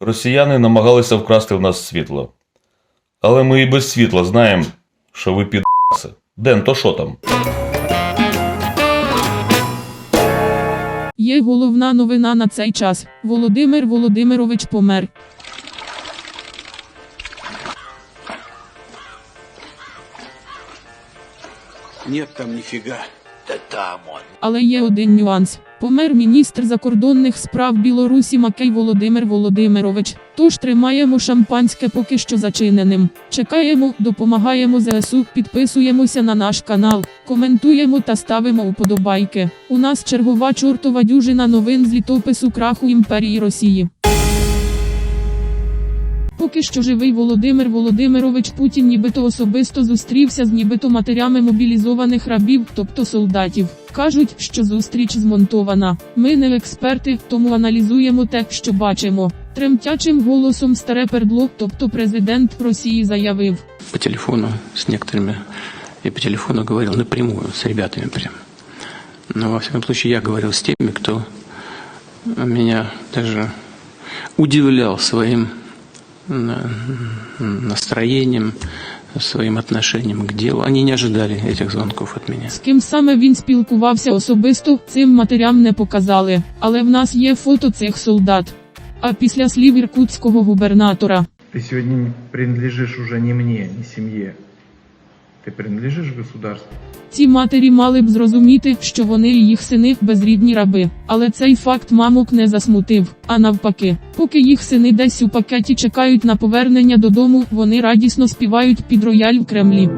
Росіяни намагалися вкрасти в нас світло. Але ми і без світла знаємо, що ви підаси. Ден, то що там? Є головна новина на цей час. Володимир Володимирович помер. Нет там нифига. Але є один нюанс. Помер міністр закордонних справ Білорусі Макей Володимир Володимирович. Тож тримаємо шампанське поки що зачиненим. Чекаємо, допомагаємо ЗСУ, підписуємося на наш канал, коментуємо та ставимо уподобайки. У нас чергова чортова дюжина новин з літопису краху імперії Росії. Поки що живий Володимир Володимирович Путін нібито особисто зустрівся з нібито матерями мобілізованих рабів, тобто солдатів. Кажуть, що зустріч змонтована. Ми не експерти, тому аналізуємо те, що бачимо. Тремтячим голосом старе пердло, тобто президент Росії заявив. по телефону с некоторыми. Я по телефону говорил напрямую с ребятами прям. Но во всяком случае я говорил с теми, кто меня даже удивлял своим на- настроением, своїм отношенням к делу. Они не ожидали этих звонков от меня. З ким саме він спілкувався особисто, цим матерям не показали. Але в нас є фото цих солдат. А після слів іркутського губернатора. Ти сьогодні принадлежиш уже не мені, не семье. Ты принадлежиш государству. Ці матері мали б зрозуміти, що вони і їх сини безрідні раби. Але цей факт мамок не засмутив. А навпаки, поки їх сини десь у пакеті чекають на повернення додому, вони радісно співають під рояль в Кремлі.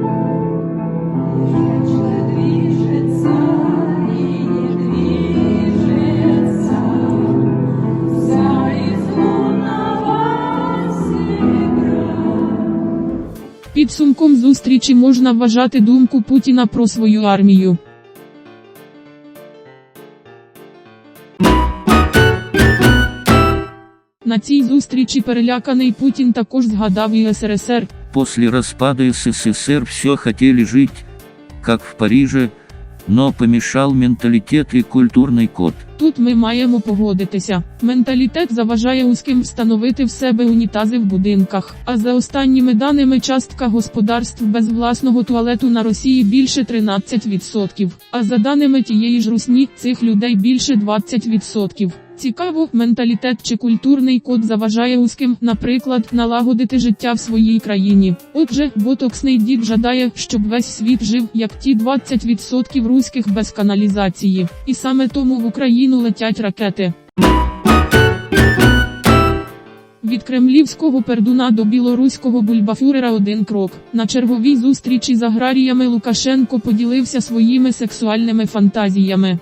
Підсумком зустрічі можна вважати думку Путіна про свою армію. На цій зустрічі переляканий Путін також згадав і СРСР, После распада СССР все хотели жить, как в Париже, но помешал менталитет и культурный код. Тут ми маємо погодитися. Менталітет заважає узким встановити в себе унітази в будинках. А за останніми даними, частка господарств без власного туалету на Росії більше 13%. А за даними тієї ж русні, цих людей більше 20%. Цікаво, менталітет чи культурний код заважає узким, наприклад, налагодити життя в своїй країні. Отже, ботоксний дід жадає, щоб весь світ жив, як ті 20% руських без каналізації. І саме тому в Україну летять ракети. Від кремлівського пердуна до білоруського бульбафюрера один крок. На черговій зустрічі з аграріями Лукашенко поділився своїми сексуальними фантазіями.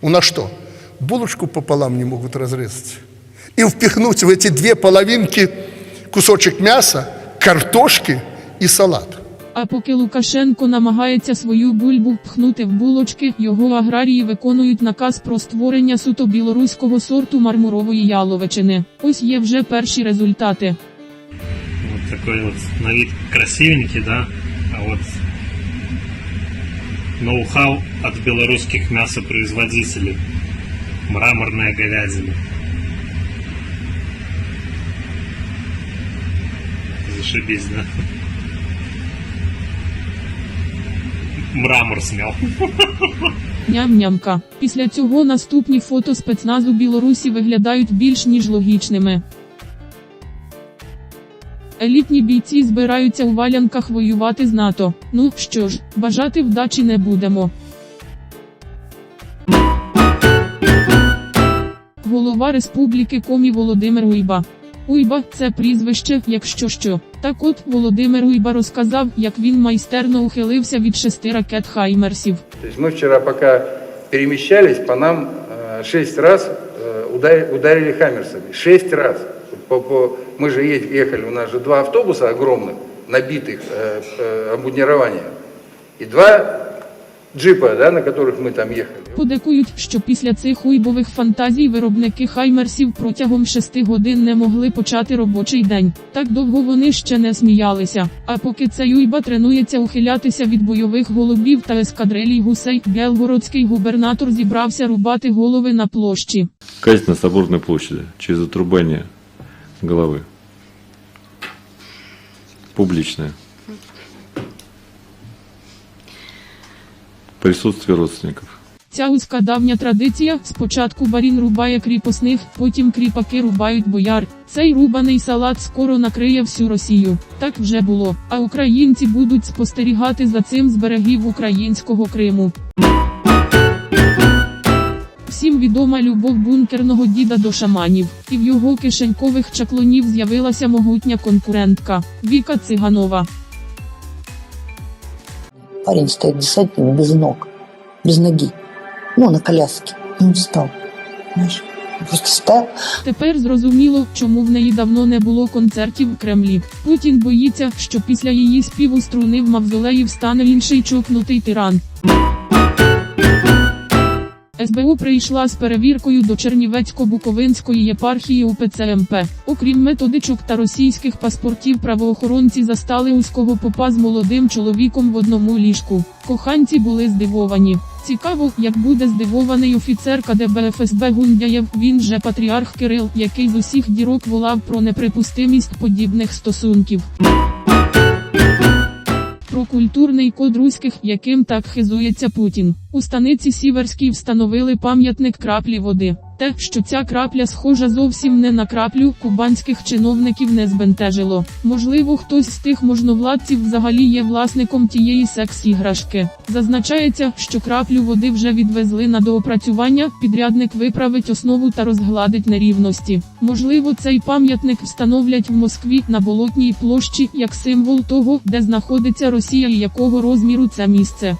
У нас что, булочку пополам не могут разрезать? И впихнуть в эти две половинки кусочек мяса, картошки и салат. А поки Лукашенко намагається свою бульбу впхнути в булочки, його аграрії виконують наказ про створення суто білоруського сорту мармурової яловичини. Ось є вже перші результати. Вот такой вот на вид красивенький, да, а вот ноу-хау от белорусских мясопроизводителей. Мраморная говядина. Зашибись, да? Мрамор смел. Ням-нямка. Після цього наступні фото спецназу Білорусі виглядають більш ніж логічними. Елітні бійці збираються у валянках воювати з НАТО. Ну що ж, бажати вдачі не будемо. Голова Республіки Комі Володимир Уйба. Уйба це прізвище, якщо що. Так от Володимир Уйба розказав, як він майстерно ухилився від шести ракет Хаймерсів. То есть мы вчера, пока перемещались, по нам э, шесть раз э, ударили, ударили хаммерсами. Шесть раз. По, по- мы же е- ехали, у нас же два автобуса огромных, набитых э, э, обмундированием. И два джипа, да, на которых мы там ехали. Подекують, що після цих уйбових фантазій виробники хаймерсів протягом шести годин не могли почати робочий день. Так довго вони ще не сміялися. А поки цей уйба тренується ухилятися від бойових голубів та ескадрилій гусей, Белгородський губернатор зібрався рубати голови на площі. Казнь на Соборной площади через отрубание головы. Публичное. Присутствие родственников. Ця узка давня традиція: спочатку барін рубає кріпосних, потім кріпаки рубають бояр. Цей рубаний салат скоро накриє всю Росію. Так вже було. А українці будуть спостерігати за цим з берегів українського Криму. Всім відома любов бункерного діда до шаманів, і в його кишенькових чаклунів з'явилася могутня конкурентка Віка Циганова. Парень стоит десантник без ног, без ноги. Ну, на коляске. И он встал. Понимаешь? Просто встал. Тепер зрозуміло, чому в неї давно не було концертів в Кремлі. Путін боїться, що після її співу струни в мавзолеї встане інший чокнутий тиран. СБУ прийшла з перевіркою до Чернівецько-Буковинської єпархії УПЦ МП. Окрім методичок та російських паспортів, правоохоронці застали узького попа з молодим чоловіком в одному ліжку. Коханці були здивовані. Цікаво, як буде здивований офіцер КДБ ФСБ Гундяєв, він же патріарх Кирил, який з усіх дірок волав про неприпустимість подібних стосунків. Про культурний код руських, яким так хизується Путін. У станиці Сіверській встановили пам'ятник краплі води. Те, що ця крапля схожа зовсім не на краплю, кубанських чиновників не збентежило. Можливо, хтось з тих можновладців взагалі є власником тієї секс-іграшки. Зазначається, що краплю води вже відвезли на доопрацювання, підрядник виправить основу та розгладить нерівності. Можливо, цей пам'ятник встановлять в Москві на болотній площі як символ того, де знаходиться Росія і якого розміру це місце.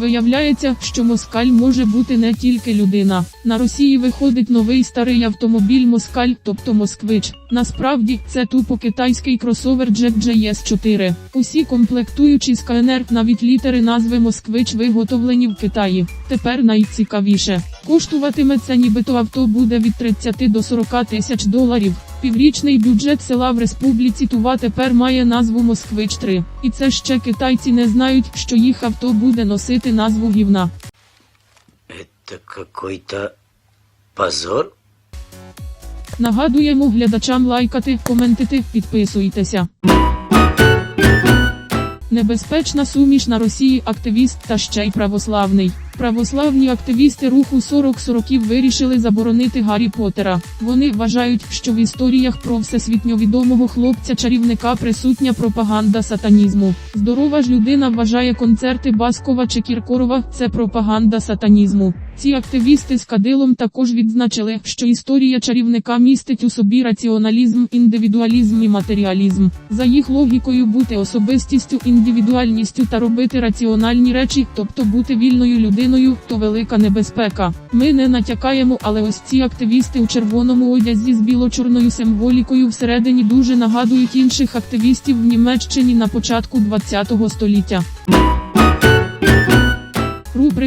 Виявляється, що москаль може бути не тільки людина. На Росії виходить новий старий автомобіль Москаль, тобто Москвич. Насправді, це тупо китайський кросовер Jack JS4. Усі комплектуючі з КНР, навіть літери назви Москвич виготовлені в Китаї. Тепер найцікавіше. Коштуватиме це нібито авто буде від 30 до 40 тисяч доларів. Піврічний бюджет села в республіці Тува тепер має назву Москвич 3. І це ще китайці не знають, що їх авто буде носити назву гівна. Это какой-то позор. Нагадуємо глядачам лайкати, коментити, підписуйтеся. Небезпечна суміш на Росії активіст та ще й православний. Православні активісти руху 40 сороків вирішили заборонити Гаррі Поттера. Вони вважають, що в історіях про всесвітньо відомого хлопця-чарівника присутня пропаганда сатанізму. Здорова ж людина вважає концерти Баскова чи Кіркорова це пропаганда сатанізму. Ці активісти з кадилом також відзначили, що історія чарівника містить у собі раціоналізм, індивідуалізм і матеріалізм. За їх логікою бути особистістю, індивідуальністю та робити раціональні речі, тобто бути вільною людиною, то велика небезпека. Ми не натякаємо, але ось ці активісти у червоному одязі з біло-чорною символікою всередині дуже нагадують інших активістів в Німеччині на початку ХХ століття.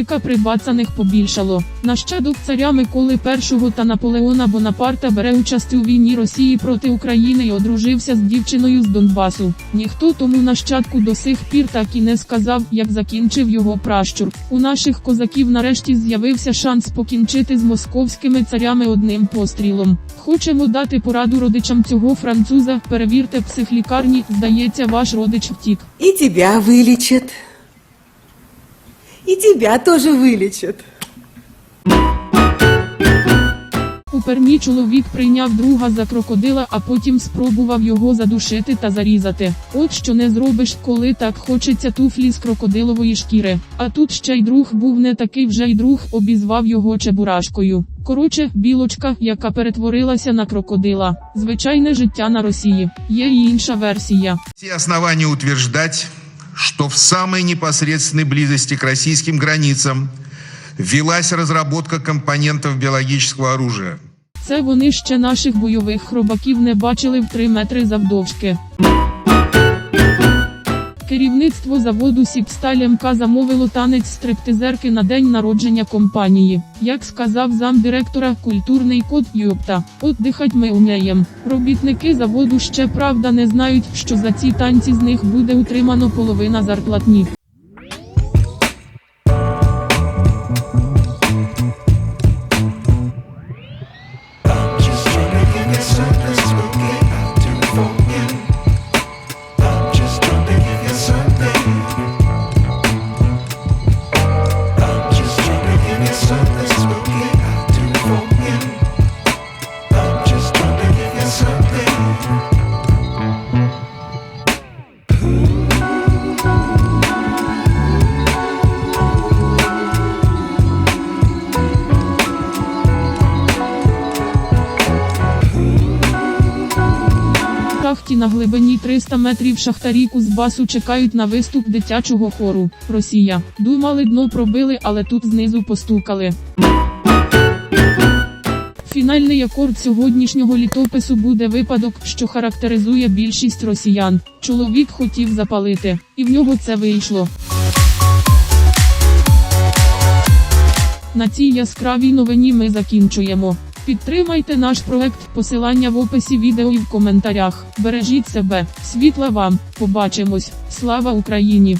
Рубрика прибацаних побільшало. Нащадок царя Миколи І та Наполеона Бонапарта бере участь у війні Росії проти України і одружився з дівчиною з Донбасу. Ніхто тому нащадку до сих пір так і не сказав, як закінчив його пращур. У наших козаків нарешті з'явився шанс покінчити з московськими царями одним пострілом. Хочемо дати пораду родичам цього француза. Перевірте психлікарні, здається, ваш родич втік. И тебя вылечат. И тебя тоже вылечат. У Пермі чоловік прийняв друга за крокодила, а потім спробував його задушити та зарізати. От що не зробиш, коли так хочеться туфлі з крокодилової шкіри. А тут ще й друг був не такий вже й друг, обізвав його чебурашкою. Короче, білочка, яка перетворилася на крокодила. Звичайне життя на Росії. Є й інша версія. Все основания утверждать, что в самой непосредственной близости к российским границам велась разработка компонентов биологического оружия. Це вони ще наших бойових хробаків не бачили в 3 метри завдовжки. Керівництво заводу Сіпсталь МК замовило танець стриптизерки на день народження компанії. Як сказав замдиректора, культурний код Юпта. От дихать ми умеєм. Робітники заводу ще правда не знають, що за ці танці з них буде утримано половина зарплатні. Шахті на глибині 300 метрів шахтарі Кузбасу чекають на виступ дитячого хору. Росія. Думали дно пробили, але тут знизу постукали. Фінальний акорд сьогоднішнього літопису буде випадок, що характеризує більшість росіян. Чоловік хотів запалити, і в нього це вийшло. На цій яскравій новині ми закінчуємо. Підтримайте наш проект, посилання в описі відео і в коментарях. Бережіть себе, світла вам, побачимось, слава Україні!